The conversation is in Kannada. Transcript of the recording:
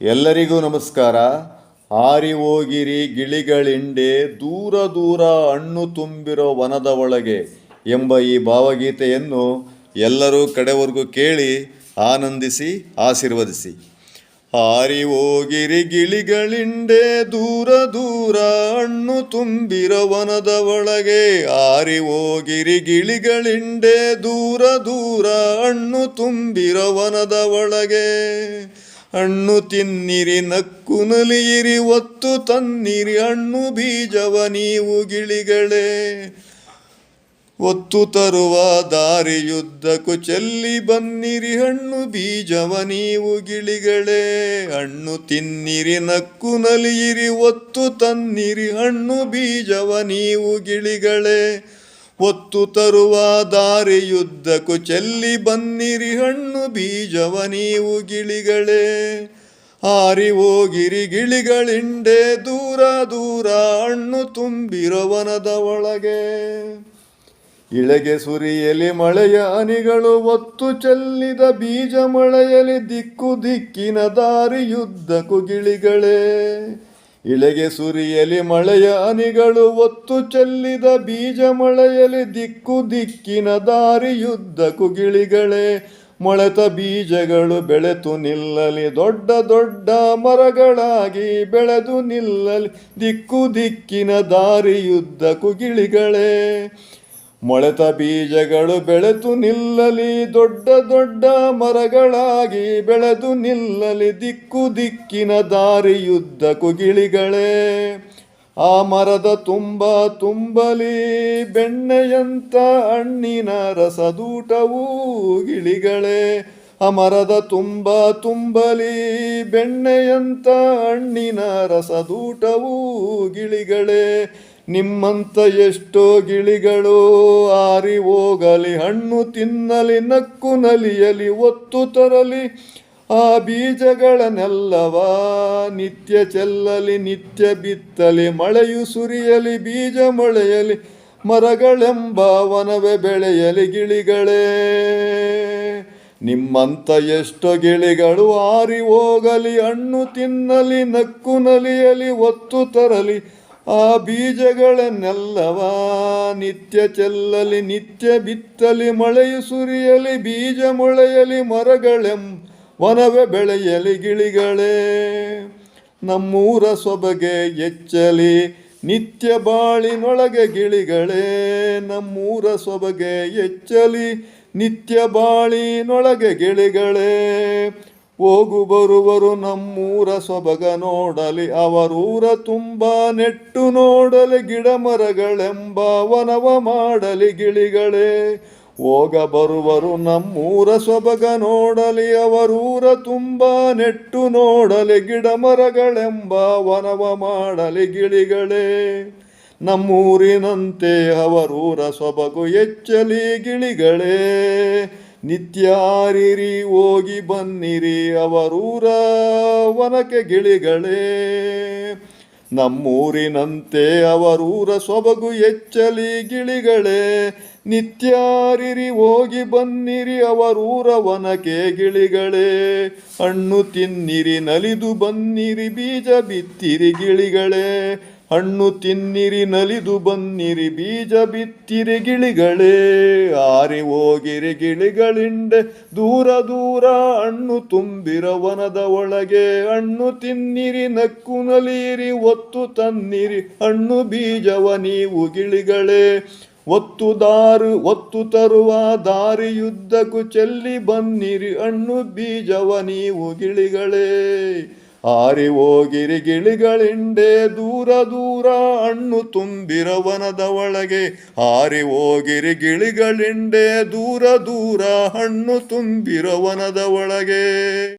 ಎಲ್ಲರಿಗೂ ನಮಸ್ಕಾರ. ಆರಿ ಹೋಗಿರಿ ಗಿಳಿಗಳಿಂಡೆ ದೂರ ದೂರ ಹಣ್ಣು ತುಂಬಿರೋ ವನದ ಒಳಗೆ ಎಂಬ ಈ ಭಾವಗೀತೆಯನ್ನು ಎಲ್ಲರೂ ಕಡೆವರೆಗೂ ಕೇಳಿ ಆನಂದಿಸಿ, ಆಶೀರ್ವದಿಸಿ. ಹಾರಿ ಹೋಗಿರಿ ಗಿಳಿಗಳಿಂಡೆ ದೂರ ದೂರ ಹಣ್ಣು ತುಂಬಿರೋ ವನದ ಒಳಗೆ. ಹಾರಿ ಹೋಗಿರಿ ಗಿಳಿಗಳಿಂಡೆ ದೂರ ದೂರ ಹಣ್ಣು ತುಂಬಿರೋ ವನದ ಒಳಗೆ. ಹಣ್ಣು ತಿನ್ನಿರಿ, ನಕ್ಕು ನಲಿಯಿರಿ, ಒತ್ತು ತನ್ನಿರಿ, ಹಣ್ಣು ಬೀಜವ ನೀವು ಗಿಳಿಗಳೇ. ಒತ್ತು ತರುವ ದಾರಿಯುದ್ದಕ್ಕೂ ಚೆಲ್ಲಿ ಬನ್ನಿರಿ, ಹಣ್ಣು ಬೀಜವ ನೀವು ಗಿಳಿಗಳೇ. ಹಣ್ಣು ತಿನ್ನಿರಿ, ನಕ್ಕು ನಲಿಯಿರಿ, ಒತ್ತು ತನ್ನಿರಿ, ಹಣ್ಣು ಬೀಜವ ನೀವು ಗಿಳಿಗಳೇ. ಒತ್ತು ತರುವ ದಾರಿಯುದ್ದಕ್ಕೂ ಚೆಲ್ಲಿ ಬನ್ನಿರಿ ಹಣ್ಣು ಬೀಜವ ನೀವು ಗಿಳಿಗಳೇ. ಹಾರಿ ಹೋಗಿರಿ ಗಿಳಿಗಳಿಂಡೆ ದೂರ ದೂರ ಹಣ್ಣು ತುಂಬಿರವನದ ಒಳಗೆ. ಇಳೆಗೆ ಸುರಿಯಲಿ ಮಳೆಯ ಅನಿಗಳು ಒತ್ತು ಚೆಲ್ಲಿದ ಬೀಜ ಮಳೆಯಲಿ ದಿಕ್ಕು ದಿಕ್ಕಿನ ದಾರಿಯುದ್ದಕ್ಕೂ ಗಿಳಿಗಳೇ. ಇಳೆಗೆ ಸುರಿಯಲಿ ಮಳೆಯ ಅನಿಗಳು ಒತ್ತು ಚೆಲ್ಲಿದ ಬೀಜ ಮಳೆಯಲಿ ದಿಕ್ಕು ದಿಕ್ಕಿನ ದಾರಿಯುದ್ಧ ಕುಗಿಳಿಗಳೇ. ಮೊಳೆತ ಬೀಜಗಳು ಬೆಳೆತು ನಿಲ್ಲಲಿ, ದೊಡ್ಡ ದೊಡ್ಡ ಮರಗಳಾಗಿ ಬೆಳೆದು ನಿಲ್ಲಲಿ, ದಿಕ್ಕು ದಿಕ್ಕಿನ ದಾರಿಯುದ್ದ ಗಿಳಿಗಳೇ ಮೊಳೆತ ಬೀಜಗಳು ಬೆಳೆದು ನಿಲ್ಲಲಿ, ದೊಡ್ಡ ದೊಡ್ಡ ಮರಗಳಾಗಿ ಬೆಳೆದು ನಿಲ್ಲಲಿ, ದಿಕ್ಕು ದಿಕ್ಕಿನ ದಾರಿಯುದ್ದ ಕುಗಿಳಿಗಳೇ. ಆ ಮರದ ತುಂಬ ತುಂಬಲಿ ಬೆಣ್ಣೆಯಂತ ಹಣ್ಣಿನ ರಸದೂಟವೂ ಗಿಳಿಗಳೇ. ಆ ಮರದ ತುಂಬ ತುಂಬಲಿ ಬೆಣ್ಣೆಯಂತ ಹಣ್ಣಿನ ರಸದೂಟವೂ ಗಿಳಿಗಳೇ. ನಿಮ್ಮಂತ ಎಷ್ಟೋ ಗಿಳಿಗಳು ಆರಿ ಹೋಗಲಿ, ಹಣ್ಣು ತಿನ್ನಲಿ, ನಕ್ಕು ನಲಿಯಲಿ, ಒತ್ತು ತರಲಿ, ಆ ಬೀಜಗಳನ್ನೆಲ್ಲವ ನಿತ್ಯ ಚೆಲ್ಲಲಿ, ನಿತ್ಯ ಬಿತ್ತಲಿ, ಮಳೆಯು ಸುರಿಯಲಿ, ಬೀಜ ಮೊಳೆಯಲಿ, ಮರಗಳೆಂಬ ವನವೇ ಬೆಳೆಯಲಿ ಗಿಳಿಗಳೇ. ನಿಮ್ಮಂತ ಎಷ್ಟು ಗಿಳಿಗಳು ಆರಿ ಹೋಗಲಿ, ಹಣ್ಣು ತಿನ್ನಲಿ, ನಕ್ಕು ನಲಿಯಲಿ, ಒತ್ತು ತರಲಿ ಆ ಬೀಜಗಳನ್ನೆಲ್ಲವ ನಿತ್ಯ ಚೆಲ್ಲಲಿ, ನಿತ್ಯ ಬಿತ್ತಲಿ, ಮಳೆಯು ಸುರಿಯಲಿ, ಬೀಜ ಮೊಳೆಯಲಿ, ಮರಗಳೆಂ ವನವೆ ಬೆಳೆಯಲಿ ಗಿಳಿಗಳೇ. ನಮ್ಮೂರ ಸೊಬಗೆ ಎಚ್ಚಲಿ ನಿತ್ಯ ಬಾಳಿನೊಳಗೆ ಗಿಳಿಗಳೇ. ನಮ್ಮೂರ ಸೊಬಗೆ ಎಚ್ಚಲಿ ನಿತ್ಯ ಬಾಳಿನೊಳಗೆ ಗಿಳಿಗಳೇ. ಹೋಗು ಬರುವರು ನಮ್ಮೂರ ಸೊಬಗ ನೋಡಲಿ, ಅವರೂರ ತುಂಬ ನೆಟ್ಟು ನೋಡಲಿ ಗಿಡ ಮರಗಳೆಂಬ ವನವ ಮಾಡಲಿ ಗಿಳಿಗಳೇ. ಹೋಗ ಬರುವರು ನಮ್ಮೂರ ಸೊಬಗ ನೋಡಲಿ, ಅವರೂರ ತುಂಬ ನೆಟ್ಟು ನೋಡಲಿ ಗಿಡ ಮರಗಳೆಂಬ ವನವ ಮಾಡಲಿ ಗಿಳಿಗಳೇ. ನಮ್ಮೂರಿನಂತೆ ಅವರೂರ ಸೊಬಗು ಎಚ್ಚಲಿ ಗಿಳಿಗಳೇ. ನಿತ್ಯಾರಿರಿ, ಹೋಗಿ ಬನ್ನಿರಿ ಅವರೂರ ವನಕೆ ಗಿಳಿಗಳೇ. ನಮ್ಮೂರಿನಂತೆ ಅವರೂರ ಸೊಬಗು ಎಚ್ಚಲಿ ಗಿಳಿಗಳೇ. ನಿತ್ಯಾರಿರಿ, ಹೋಗಿ ಬನ್ನಿರಿ ಅವರೂರ ವನಕೆ ಗಿಳಿಗಳೇ. ಹಣ್ಣು ತಿನ್ನಿರಿ, ನಲಿದು ಬನ್ನಿರಿ ಬೀಜ ಬಿತ್ತಿರಿ ಗಿಳಿಗಳೇ. ಹಣ್ಣು ತಿನ್ನಿರಿ, ನಲಿದು ಬನ್ನಿರಿ, ಬೀಜ ಬಿತ್ತಿರಿ ಗಿಳಿಗಳೇ. ಆರಿ ಹೋಗಿರಿ ಗಿಳಿಗಳಿಂಡೆ ದೂರ ದೂರ ಹಣ್ಣು ತುಂಬಿರ ವನದ ಒಳಗೆ. ಹಣ್ಣು ತಿನ್ನಿರಿ, ನಕ್ಕು ನಲಿಯಿರಿ, ಒತ್ತು ತನ್ನಿರಿ, ಹಣ್ಣು ಬೀಜವ ನೀವು ಗಿಳಿಗಳೇ. ಒತ್ತು ದಾರು, ಒತ್ತು ತರುವ ದಾರಿಯುದ್ದಕ್ಕೂ ಚೆಲ್ಲಿ ಬನ್ನಿರಿ, ಹಣ್ಣು ಬೀಜವ ನೀವು ಗಿಳಿಗಳೇ. ಆರಿ ಹೋಗಿರಿ ಗಿಳಿಗಳಿಂಡೆ ದೂರ ದೂರ ಹಣ್ಣು ತುಂಬಿರ ವನದ ಒಳಗೆ. ಆರಿ ಹೋಗಿರಿ ಗಿಳಿಗಳಿಂಡೆ ದೂರ ದೂರ ಹಣ್ಣು ತುಂಬಿರ ವನದ ಒಳಗೆ.